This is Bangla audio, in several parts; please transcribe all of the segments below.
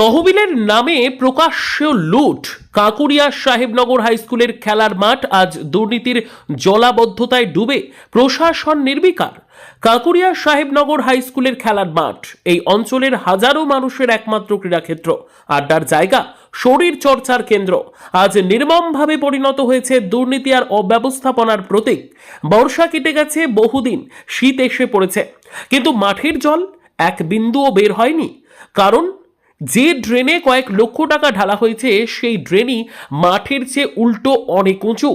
তহবিলের নামে প্রকাশ্য লুট। কাকুরিয়া সাহেবনগর হাই স্কুলের খেলার মাঠ আজ দুর্নীতির জলাবদ্ধতায় ডুবে। প্রশাসন নির্বিকার। কাকুরিয়া সাহেবনগর হাই স্কুলের খেলার মাঠ, এই অঞ্চলের হাজারো মানুষের একমাত্র ক্রীড়াক্ষেত্র। আড্ডার জায়গা, শরীর চর্চার কেন্দ্র। আজ নির্মমভাবে পরিণত হয়েছে দুর্নীতি আর অব্যবস্থাপনার প্রতীক। বর্ষা কেটে গেছে বহুদিন, শীত এসে পড়েছে। কিন্তু মাঠের জল, এক বিন্দুও বের হয়নি। কারণ যে ড্রেনে কয়েক লক্ষ টাকা ঢালা হয়েছে, সেই ড্রেনই মাঠের চেয়ে উল্টো অনেক উঁচু।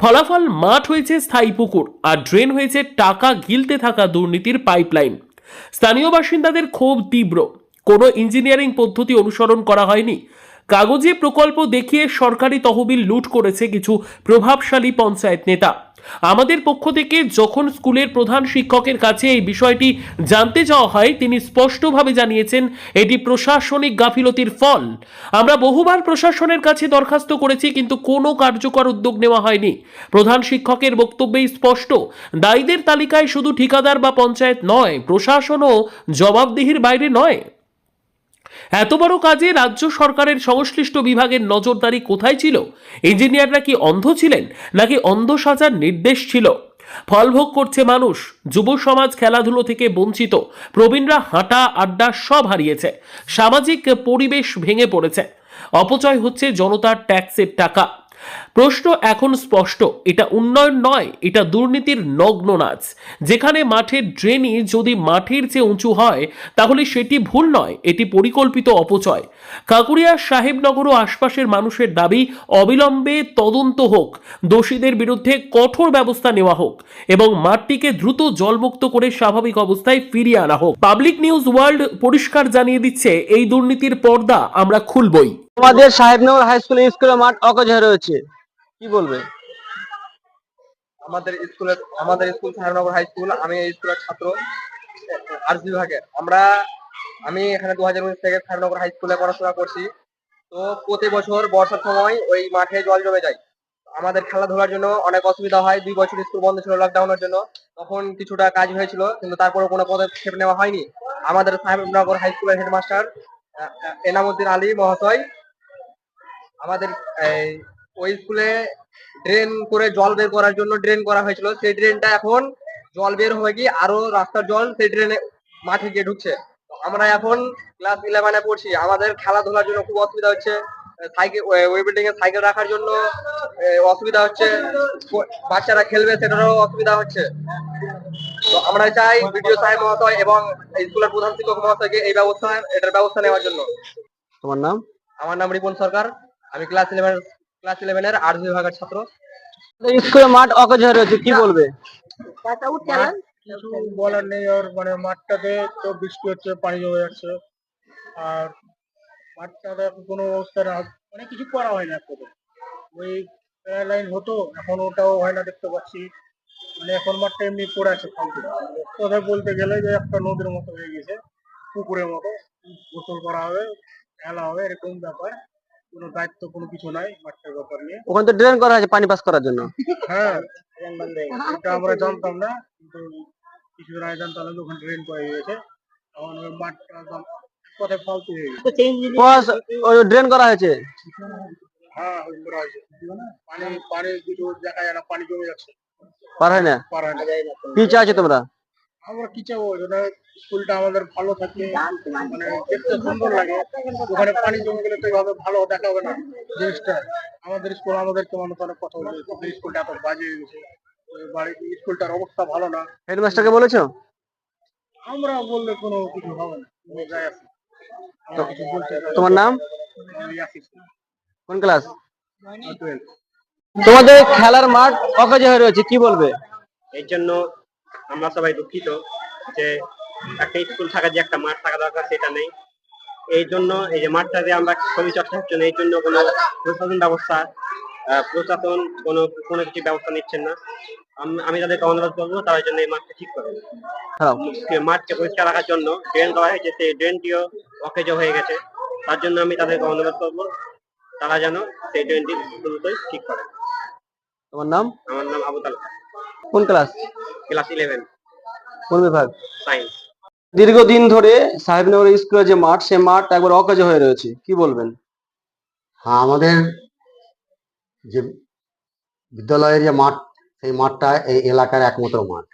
ফলাফল, মাঠ হয়েছে স্থায়ী পুকুর, আর ড্রেন হয়েছে টাকা গিলতে থাকা দুর্নীতির পাইপলাইন স্থানীয় বাসিন্দাদের ক্ষোভ তীব্র। কোনো ইঞ্জিনিয়ারিং পদ্ধতি অনুসরণ করা হয়নি। কাগজে প্রকল্প দেখিয়ে সরকারি তহবিল লুট করেছে কিছু প্রভাবশালী পঞ্চায়েত নেতা। আমাদের পক্ষ থেকে যখন স্কুলের প্রধান শিক্ষকের কাছে এই বিষয়টি জানতে চাওয়া হয়, তিনি স্পষ্টভাবে জানিয়েছেন, এটি প্রশাসনিক গাফিলতির ফল। আমরা বহুবার প্রশাসনের কাছে দরখাস্ত করেছি, কিন্তু কোনো কার্যকর উদ্যোগ নেওয়া হয়নি। প্রধান শিক্ষকের বক্তব্যেই স্পষ্ট, দায়ীদের তালিকায় শুধু ঠিকাদার বা পঞ্চায়েত নয়, প্রশাসনও জবাবদিহির বাইরে নয়। এত বড় কাজে রাজ্য সরকারের সংশ্লিষ্ট বিভাগের নজরদারি কোথায় ছিল? ইঞ্জিনিয়াররা কি অন্ধ ছিলেন? নাকি অন্ধ সাজার নির্দেশ ছিল? ফলভোগ করছে মানুষ, যুব সমাজ খেলাধুলো থেকে বঞ্চিত, প্রবীণরা হাঁটা, আড্ডা সব হারিয়েছে, সামাজিক পরিবেশ ভেঙে পড়েছে। অপচয় হচ্ছে জনতার ট্যাক্সের টাকা। প্রশ্ন এখন স্পষ্ট, এটা উন্নয়ন নয়, এটা দুর্নীতির নগ্ন নাচ। যেখানে মাঠের ড্রেনই যদি মাঠের চেয়ে উঁচু হয়, তাহলে সেটি ভুল নয়, এটি পরিকল্পিত অপচয়। কাকুরিয়া সাহেবনগর ও আশপাশের মানুষের দাবি, অবিলম্বে তদন্ত হোক, দোষীদের বিরুদ্ধে কঠোর ব্যবস্থা নেওয়া হোক, এবং মাঠটিকে দ্রুত জলমুক্ত করে স্বাভাবিক অবস্থায় ফিরিয়ে আনা হোক। পাবলিক নিউজ ওয়ার্ল্ড পরিষ্কার জানিয়ে দিচ্ছে, এই দুর্নীতির পর্দা আমরা খুলবই। আমাদের সাহেবনগর হাই স্কুল স্কুলের মাঠ অকেজ হয়ে রয়েছে। কি বলবে? আমাদের স্কুলের আমাদের স্কুল সাহেবনগর হাই স্কুল, আমি এই স্কুলের ছাত্র, আর্টস বিভাগের। আমরা, আমি এখানে দু হাজার উনিশ থেকে সাহেবনগর হাই স্কুলে পড়াশোনা করছি। তো প্রতি বছর বর্ষার সময় ওই মাঠে জল জমে যায়। আমাদের খেলাধুলার জন্য অনেক অসুবিধা হয়। দুই বছর স্কুল বন্ধ ছিল লকডাউনের জন্য। তখন কিছুটা কাজ হয়েছিল, কিন্তু তারপরে কোনো পদক্ষেপ নেওয়া হয়নি। আমাদের সাহেবনগর হাই স্কুলের হেডমাস্টার এনামুদ্দিন আলী মহাশয় আমাদের ওই স্কুলে ড্রেন করে জল বের করার জন্য ড্রেন করা হয়েছিল। সেই ড্রেনটা এখন জল বের হয়ে গিয়ে আরও রাস্তার জল সেই ড্রেনে মাঠে গিয়ে ঢুকছে। আমরা এখন ক্লাস ইলেভেনে পড়ছি। আমাদের খেলাধুলার জন্য খুব অসুবিধা হচ্ছে। সাইকেল ওই বিল্ডিং এ সাইকেল রাখার জন্য অসুবিধা হচ্ছে। বাচ্চারা খেলবে সেটারও অসুবিধা হচ্ছে। তো আমরা চাই বিডিও সাহেব মহাশয় এবং স্কুলের প্রধান শিক্ষক মহাশয়কে এই ব্যবস্থা এটার ব্যবস্থা নেওয়ার জন্য। তোমার নাম? আমার নাম রিপন সরকার। আমি ক্লাস ইলেভেন ক্লাস ইলেভেনের আর্টস বিভাগের ছাত্র। স্কুলের মাঠ অকেজ হয়ে রয়েছে কি বলবে? কিছু বলার নেই আর মানে মাঠটাতে তো বৃষ্টি হচ্ছে পানি জমে যাচ্ছে। আর মাঠটাতে এখন কোনো অবস্থা না মানে কিছু করা হয় না এখন। ওই লাইন হতো এখন ওটাও হয় না দেখতে পাচ্ছি। মানে এখন মাঠটা এমনি পড়ে আছে কথা বলতে গেলে যে একটা নদীর মতো হয়ে গেছে পুকুরের মতো। গোসল করা হবে খেলা হবে এরকম ব্যাপার। কোনো দায়িত্ব কোনো কিছু নাই মাঠটার ব্যাপার নিয়ে। ওখানে তো ড্রেন করা আছে পানি পাস করার জন্য। হ্যাঁ এটা আমরা জানতাম না কিন্তু কিছুদিন আগে জানতাম না ওখানে ট্রেন পাওয়া গেছে তখন ওই মাঠটা কোথায় ফালতু হয়ে গেছে। ওই ড্রেন করা হয়েছে। হ্যাঁ ওই করা হয়েছে। পানি পানি কিছু না পানি জমে যাচ্ছে। পার হয় না। পারা না। কি চাইছো তোমরা। আমরা কি চাবো? যেটা স্কুলটা আমাদের ভালো থাকে মানে দেখতে সুন্দর লাগে। ওখানে পানি জমে গেলে তো এভাবে ভালো দেখা হবে না জিনিসটা। আমাদের স্কুল আমাদেরকে মানুষ অনেক কথা বলছে তোদের স্কুলটা এত বাজে হয়ে গেছে। ওই বাড়ি স্কুলটার অবস্থা ভালো না। হেডমাস্টারকে বলেছ? আমরা বললে কোনো কিছু হবে না। যায় না। তোমার নাম? কোন ক্লাস? আর 12 তোমাদের খেলার মাঠ অকেজ হয়ে রয়েছে কি বলবে? এর জন্য আমরা সবাই দুঃখিত যে একটা স্কুল থাকা যে একটা মাঠ থাকা দরকার সেটা নেই। এই জন্য এই যে মাঠটাতে আমরা ছবি চর্চা হচ্ছে না এই জন্য কোনো প্রশাসন ব্যবস্থা প্রশাসন কোনো কোনো কিছু ব্যবস্থা নিচ্ছেন না। আম- তাদেরকে অনুরোধ করব তার জন্য এই মাঠটা ঠিক করে। মাঠকে পরিষ্কার রাখার জন্য ড্রেন করা হয়েছে সেই ড্রেনটিও অকেজ হয়ে গেছে। তার জন্য আমি তাদেরকে অনুরোধ করব তারা যেন সেই ড্রেনটি দ্রুতই ঠিক করে। তোমার নাম? আমার নাম আবু তালহা কোন ক্লাস ক্লাস ইলেভেন কোন বিভাগ? সায়েন্স দীর্ঘদিন ধরে সাহেবনগর স্কুলের যে মাঠ সে মাঠ একবার অকাজ হয়ে রয়েছে কি বলবেন? হ্যাঁ আমাদের যে বিদ্যালয়ের যে মাঠ সেই মাঠটা এই এলাকার একমাত্র মাঠ।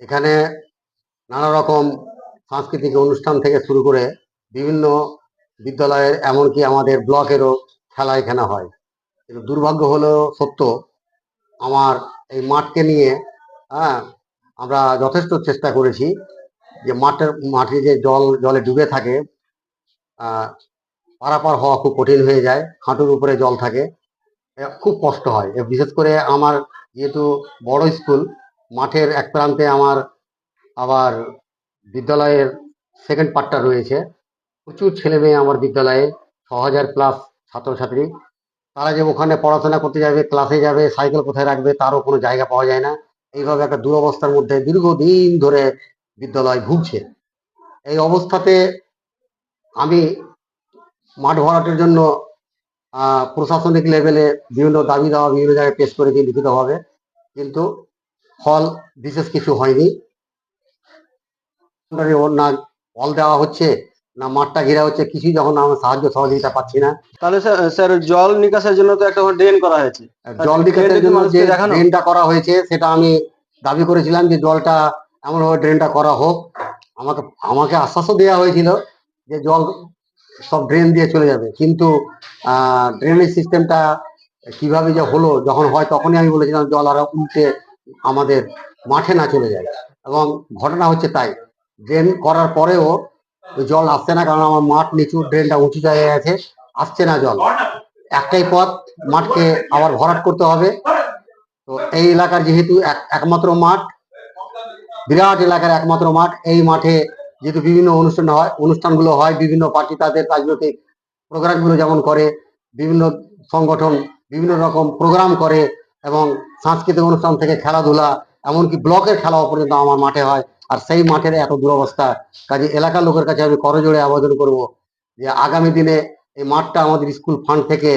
এখানে নানা রকম সাংস্কৃতিক অনুষ্ঠান থেকে শুরু করে বিভিন্ন বিদ্যালয়ের এমনকি আমাদের ব্লকেরও খেলা এখানে হয়। কিন্তু দুর্ভাগ্য হলো সত্য আমার এই মাঠকে নিয়ে হ্যাঁ আমরা যথেষ্ট চেষ্টা করেছি যে মাঠের, মাঠে যে জল, জলে ডুবে থাকে পারাপার হওয়া খুব কঠিন হয়ে যায়, হাঁটুর উপরে জল থাকে খুব কষ্ট হয়। বিশেষ করে আমার যেহেতু বড় স্কুল, মাঠের এক প্রান্তে আমার আবার বিদ্যালয়ের সেকেন্ড পার্টটা রয়েছে। প্রচুর ছেলে মেয়ে আমার বিদ্যালয়ে, ছ হাজার প্লাস ছাত্রছাত্রী। তারা যে ওখানে পড়াশোনা করতে যাবে ক্লাসে যাবে সাইকেল কোথায় রাখবে, তারও কোনো জায়গা পাওয়া যায় না। এইভাবে একটা দুরবস্থার মধ্যে দীর্ঘদিন ধরে বিদ্যালয় ভুগছে। এই অবস্থাতে আমি মাঠ ভরাটের জন্য প্রশাসনিক লেভেলে বিভিন্ন দাবি দেওয়া বিভিন্ন জায়গায় পেশ করেছি লিখিতভাবে। কিন্তু ফল বিশেষ কিছু হয়নি। না ফল দেওয়া হচ্ছে। না মাঠটা ঘেরা হচ্ছে কিছুই যখন আমরা সাহায্য সহযোগিতা পাচ্ছি না। তাহলে স্যার জল নিকাশের জন্য তো একটা ড্রেন করা হয়েছে। জল নিকাশের জন্য যে দেখানো? ড্রেনটা করা হয়েছে সেটা আমি দাবি করেছিলাম যে জলটা এমনভাবে ড্রেনটা করা হোক। আমাকে আমাকে আশ্বাসও দেওয়া হয়েছিল যে জল সব ড্রেন দিয়ে চলে যাবে। কিন্তু ড্রেনেজ সিস্টেমটা কীভাবে যে হলো যখন হয় তখনই আমি বলেছিলাম জল আরও উল্টে আমাদের মাঠে না চলে যায়। এবং ঘটনা হচ্ছে তাই। ড্রেন করার পরেও জল আসছে না, কারণ আমার মাঠ নিচু, ড্রেনটা উঁচু জায়গায় আছে। আসছে না জল। একটাই পথ, মাঠকে আবার ভরাট করতে হবে। তো এই এলাকার যেহেতু এক- একমাত্র মাঠ, বিরাট এলাকার একমাত্র মাঠ, এই মাঠে যেহেতু বিভিন্ন অনুষ্ঠান হয়, অনুষ্ঠানগুলো হয় বিভিন্ন পার্টি, তাদের রাজনৈতিক প্রোগ্রামগুলো যেমন করে, বিভিন্ন সংগঠন বিভিন্ন রকম প্রোগ্রাম করে এবং সাংস্কৃতিক অনুষ্ঠান থেকে খেলাধুলা এমনকি ব্লকের খেলাও পর্যন্ত আমার মাঠে হয়, আর সেই মাঠের এত দুরবস্থা। কাজে এলাকার লোকের কাছে আমি করজোড়ে আবেদন করব যে আগামী দিনে এই মাঠটা আমাদের স্কুল ফান্ড থেকে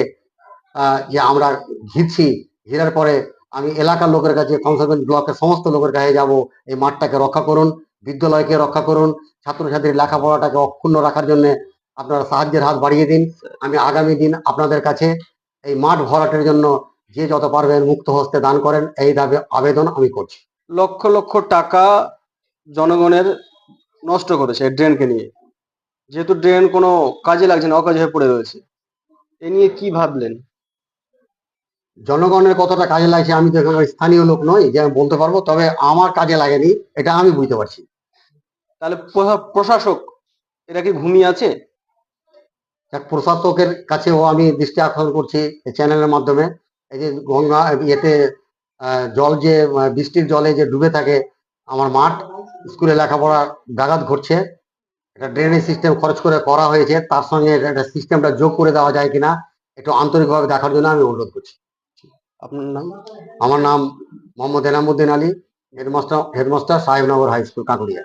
যে আমরা ঘিরছি, ঘিরার পরে আমি এলাকার লোকের কাছে কনসার্ভেন্ট ব্লকের সমস্ত লোকের কাছে যাব, এই মাঠটাকে রক্ষা করুন, বিদ্যালয়কে রক্ষা করুন, ছাত্রছাত্রীর লেখাপড়াটাকে অক্ষুণ্ণ রাখার জন্য আপনারা সাহায্যের হাত বাড়িয়ে দিন। আমি আগামী দিন আপনাদের কাছে এই মাঠ ভরাটের জন্য যে যত পারবেন মুক্ত হস্তে দান করেন এই দাবি আবেদন আমি করছি। লক্ষ লক্ষ টাকা জনগণের নষ্ট করেছে ড্রেনকে নিয়ে। যেহেতু ড্রেন কোনো কাজে লাগছে না অকাজ হয়ে পড়ে রয়েছে। এ নিয়ে কি ভাবলেন? জনগণের কতটা কাজে লাগছে আমি তো এখানে স্থানীয় লোক নই যে আমি বলতে পারব তবে আমার কাজে লাগেনি এটা আমি বুঝতে পারছি। তাহলে প্রশা- প্রশাসক এরা কি ঘুমিয়ে আছে? এক প্রশাসকের কাছেও আমি দৃষ্টি আকর্ষণ করছি এই চ্যানেলের মাধ্যমে। এই যে গঙ্গা ইয়েতে জল যে বৃষ্টির জলে যে ডুবে থাকে আমার মাঠ স্কুলে লেখাপড়া ব্যাঘাত ঘটছে। এটা ড্রেনেজ সিস্টেম খরচ করে করা হয়েছে তার সঙ্গে একটা সিস্টেমটা যোগ করে দেওয়া যায় কিনা একটু আন্তরিকভাবে দেখার জন্য আমি অনুরোধ করছি। আপনার নাম? আমার নাম Mohammad Enamuddin Ali headmaster headmaster Sahebnagar high school কাঁকুড়িয়া।